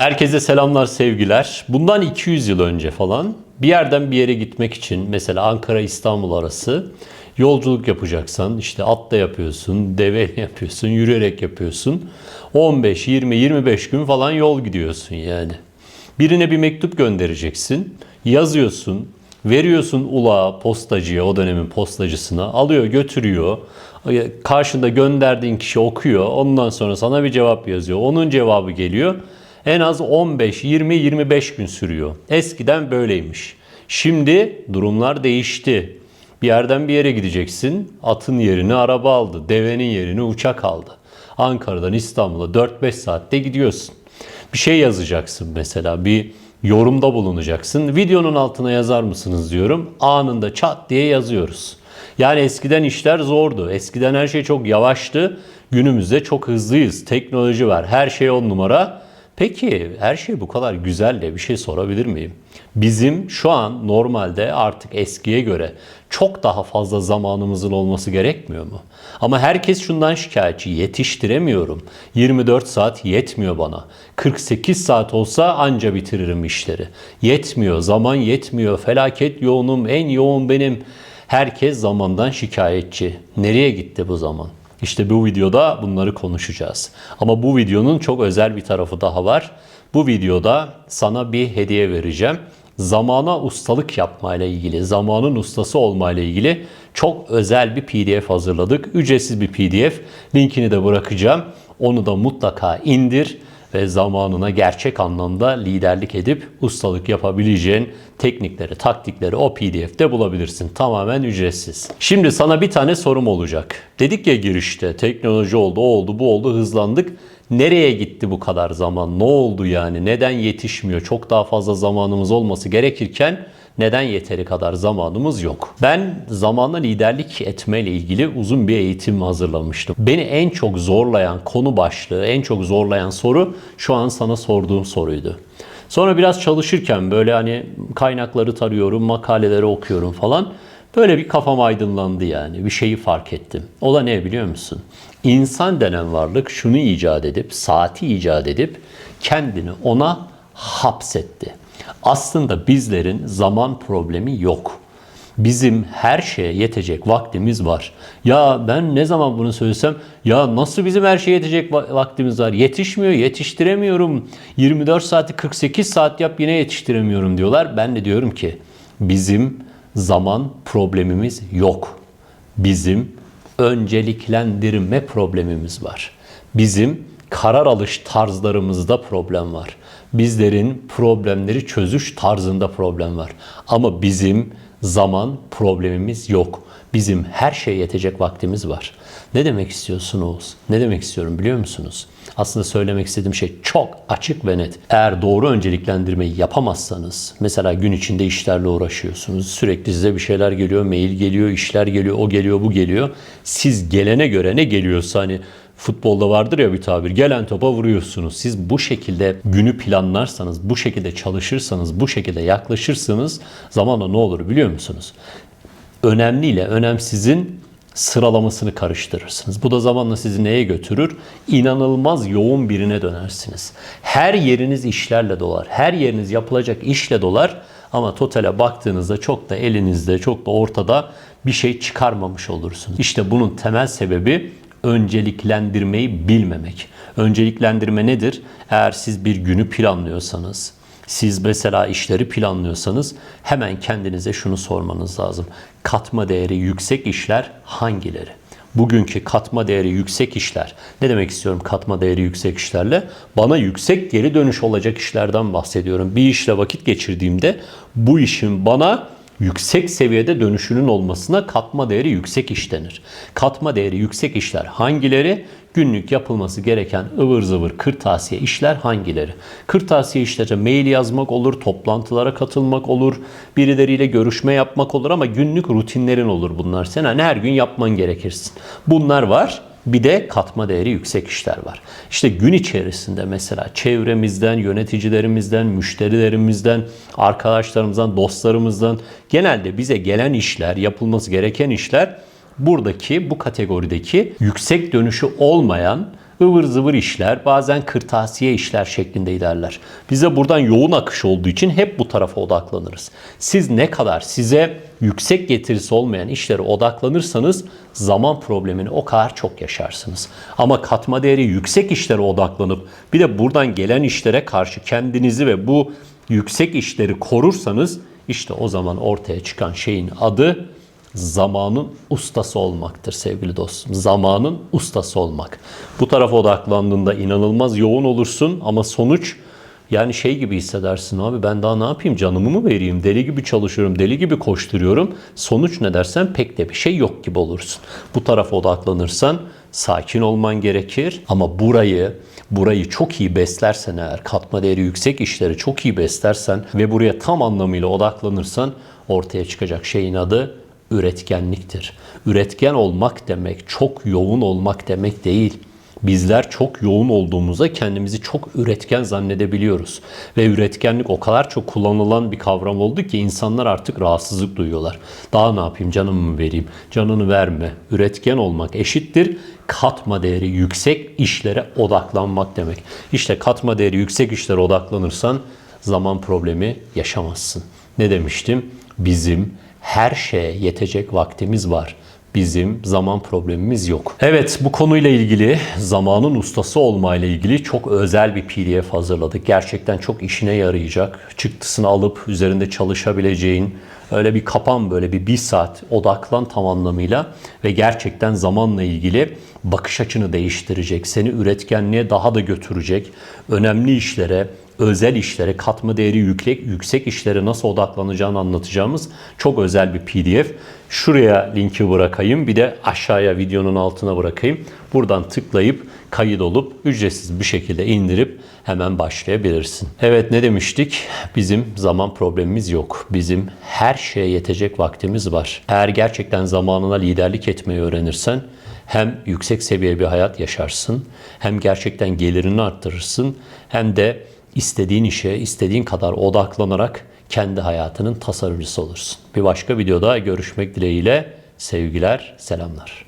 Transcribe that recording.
Herkese selamlar, sevgiler. Bundan 200 yıl önce falan bir yerden bir yere gitmek için mesela Ankara-İstanbul arası yolculuk yapacaksan işte atla yapıyorsun, deveyle yapıyorsun, yürüyerek yapıyorsun. 15, 20, 25 gün falan yol gidiyorsun yani. Birine bir mektup göndereceksin, yazıyorsun, veriyorsun ulağa, postacıya, o dönemin postacısına, alıyor götürüyor. Karşında gönderdiğin kişi okuyor, ondan sonra sana bir cevap yazıyor. Onun cevabı geliyor. En az 15, 20, 25 gün sürüyor. Eskiden böyleymiş. Şimdi durumlar değişti. Bir yerden bir yere gideceksin. Atın yerini araba aldı. Devenin yerini uçak aldı. Ankara'dan İstanbul'a 4-5 saatte gidiyorsun. Bir şey yazacaksın mesela. Bir yorumda bulunacaksın. Videonun altına yazar mısınız diyorum. Anında çat diye yazıyoruz. Yani eskiden işler zordu. Eskiden her şey çok yavaştı. Günümüzde çok hızlıyız. Teknoloji var. Her şey on numara. Peki her şey bu kadar güzel de bir şey sorabilir miyim? Bizim şu an normalde artık eskiye göre çok daha fazla zamanımızın olması gerekmiyor mu? Ama herkes şundan şikayetçi. Yetiştiremiyorum. 24 saat yetmiyor bana. 48 saat olsa anca bitiririm işleri. Yetmiyor. Zaman yetmiyor. Felaket yoğunum. En yoğun benim. Herkes zamandan şikayetçi. Nereye gitti bu zaman? İşte bu videoda bunları konuşacağız. Ama bu videonun çok özel bir tarafı daha var. Bu videoda sana bir hediye vereceğim. Zamana ustalık yapmayla ilgili, zamanın ustası olmayla ilgili çok özel bir PDF hazırladık. Ücretsiz bir PDF. Linkini de bırakacağım. Onu da mutlaka indir ve zamanına gerçek anlamda liderlik edip ustalık yapabileceğin teknikleri, taktikleri o PDF'de bulabilirsin. Tamamen ücretsiz. Şimdi sana bir tane sorum olacak. Dedik ya girişte teknoloji oldu, o oldu, bu oldu, hızlandık. Nereye gitti bu kadar zaman? Ne oldu yani? Neden yetişmiyor? Çok daha fazla zamanımız olması gerekirken neden yeteri kadar zamanımız yok? Ben zamanla liderlik etmeyle ilgili uzun bir eğitim hazırlamıştım. Beni en çok zorlayan konu başlığı, en çok zorlayan soru şu an sana sorduğum soruydu. Sonra biraz çalışırken böyle hani kaynakları tarıyorum, makaleleri okuyorum falan. Böyle bir kafam aydınlandı yani. Bir şeyi fark ettim. O da ne biliyor musun? İnsan denen varlık şunu icat edip, saati icat edip kendini ona hapsetti. Aslında bizlerin zaman problemi yok. Bizim her şeye yetecek vaktimiz var. Ya ben ne zaman bunu söylesem ya nasıl bizim her şeye yetecek vaktimiz var? Yetişmiyor, yetiştiremiyorum. 24 saati 48 saat yap yine yetiştiremiyorum diyorlar. Ben de diyorum ki bizim zaman problemimiz yok. Bizim önceliklendirme problemimiz var. Bizim karar alış tarzlarımızda problem var. Bizlerin problemleri çözüş tarzında problem var. Ama bizim zaman problemimiz yok. Bizim her şeye yetecek vaktimiz var. Ne demek istiyorsun Oğuz? Ne demek istiyorum biliyor musunuz? Aslında söylemek istediğim şey çok açık ve net. Eğer doğru önceliklendirmeyi yapamazsanız, mesela gün içinde işlerle uğraşıyorsunuz, sürekli size bir şeyler geliyor, mail geliyor, işler geliyor, o geliyor, bu geliyor. Siz gelene göre ne geliyorsa hani Futbolda vardır ya bir tabir. Gelen topa vuruyorsunuz. Siz bu şekilde günü planlarsanız, bu şekilde çalışırsanız, bu şekilde yaklaşırsanız zamanla ne olur biliyor musunuz? Önemli ile önemsizin sıralamasını karıştırırsınız. Bu da zamanla sizi neye götürür? İnanılmaz yoğun birine dönersiniz. Her yeriniz işlerle dolar. Her yeriniz yapılacak işle dolar. Ama totale baktığınızda çok da elinizde, çok da ortada bir şey çıkarmamış olursunuz. İşte bunun temel sebebi önceliklendirmeyi bilmemek. Önceliklendirme nedir? Eğer siz bir günü planlıyorsanız, siz mesela işleri planlıyorsanız hemen kendinize şunu sormanız lazım. Katma değeri yüksek işler hangileri? Bugünkü katma değeri yüksek işler. Ne demek istiyorum katma değeri yüksek işlerle? Bana yüksek geri dönüş olacak işlerden bahsediyorum. Bir işle vakit geçirdiğimde bu işin bana yüksek seviyede dönüşünün olmasına katma değeri yüksek iş denir. Katma değeri yüksek işler hangileri? Günlük yapılması gereken ıvır zıvır kırtasiye işler hangileri? Kırtasiye işleri mail yazmak olur, toplantılara katılmak olur, birileriyle görüşme yapmak olur ama günlük rutinlerin olur bunlar. Sen hani her gün yapman gerekirsin. Bunlar var. Bir de katma değeri yüksek işler var. İşte gün içerisinde mesela çevremizden, yöneticilerimizden, müşterilerimizden, arkadaşlarımızdan, dostlarımızdan genelde bize gelen işler, yapılması gereken işler buradaki bu kategorideki yüksek dönüşü olmayan ıvır zıvır işler, bazen kırtasiye işler şeklinde ilerler. Bize buradan yoğun akış olduğu için hep bu tarafa odaklanırız. Siz ne kadar size yüksek getirisi olmayan işlere odaklanırsanız zaman problemini o kadar çok yaşarsınız. Ama katma değeri yüksek işlere odaklanıp bir de buradan gelen işlere karşı kendinizi ve bu yüksek işleri korursanız işte o zaman ortaya çıkan şeyin adı zamanın ustası olmaktır sevgili dostum. Zamanın ustası olmak. Bu tarafa odaklandığında inanılmaz yoğun olursun ama sonuç yani şey gibi hissedersin abi ben daha ne yapayım canımı mı vereyim? Deli gibi çalışıyorum, deli gibi koşturuyorum. Sonuç ne dersen pek de bir şey yok gibi olursun. Bu tarafa odaklanırsan sakin olman gerekir ama burayı burayı çok iyi beslersen eğer katma değeri yüksek işleri çok iyi beslersen ve buraya tam anlamıyla odaklanırsan ortaya çıkacak şeyin adı üretkenliktir. Üretken olmak demek çok yoğun olmak demek değil. Bizler çok yoğun olduğumuzda kendimizi çok üretken zannedebiliyoruz. Ve üretkenlik o kadar çok kullanılan bir kavram oldu ki insanlar artık rahatsızlık duyuyorlar. Daha ne yapayım canımı mı vereyim? Canını verme. Üretken olmak eşittir. Katma değeri yüksek işlere odaklanmak demek. İşte katma değeri yüksek işlere odaklanırsan zaman problemi yaşamazsın. Ne demiştim? Bizim her şeye yetecek vaktimiz var. Bizim zaman problemimiz yok. Evet bu konuyla ilgili zamanın ustası olmayla ilgili çok özel bir PDF hazırladık. Gerçekten çok işine yarayacak. Çıktısını alıp üzerinde çalışabileceğin öyle bir kapan böyle bir bir saat odaklan tam anlamıyla ve gerçekten zamanla ilgili bakış açını değiştirecek. Seni üretkenliğe daha da götürecek. Önemli işlere, özel işlere, katma değeri yüksek, yüksek işlere nasıl odaklanacağını anlatacağımız çok özel bir PDF. Şuraya linki bırakayım. Bir de aşağıya videonun altına bırakayım. Buradan tıklayıp kayıt olup ücretsiz bir şekilde indirip hemen başlayabilirsin. Evet ne demiştik? Bizim zaman problemimiz yok. Bizim her şeye yetecek vaktimiz var. Eğer gerçekten zamanına liderlik etmeyi öğrenirsen hem yüksek seviye bir hayat yaşarsın, hem gerçekten gelirini arttırırsın, hem de istediğin işe istediğin kadar odaklanarak kendi hayatının tasarımcısı olursun. Bir başka videoda görüşmek dileğiyle sevgiler, selamlar.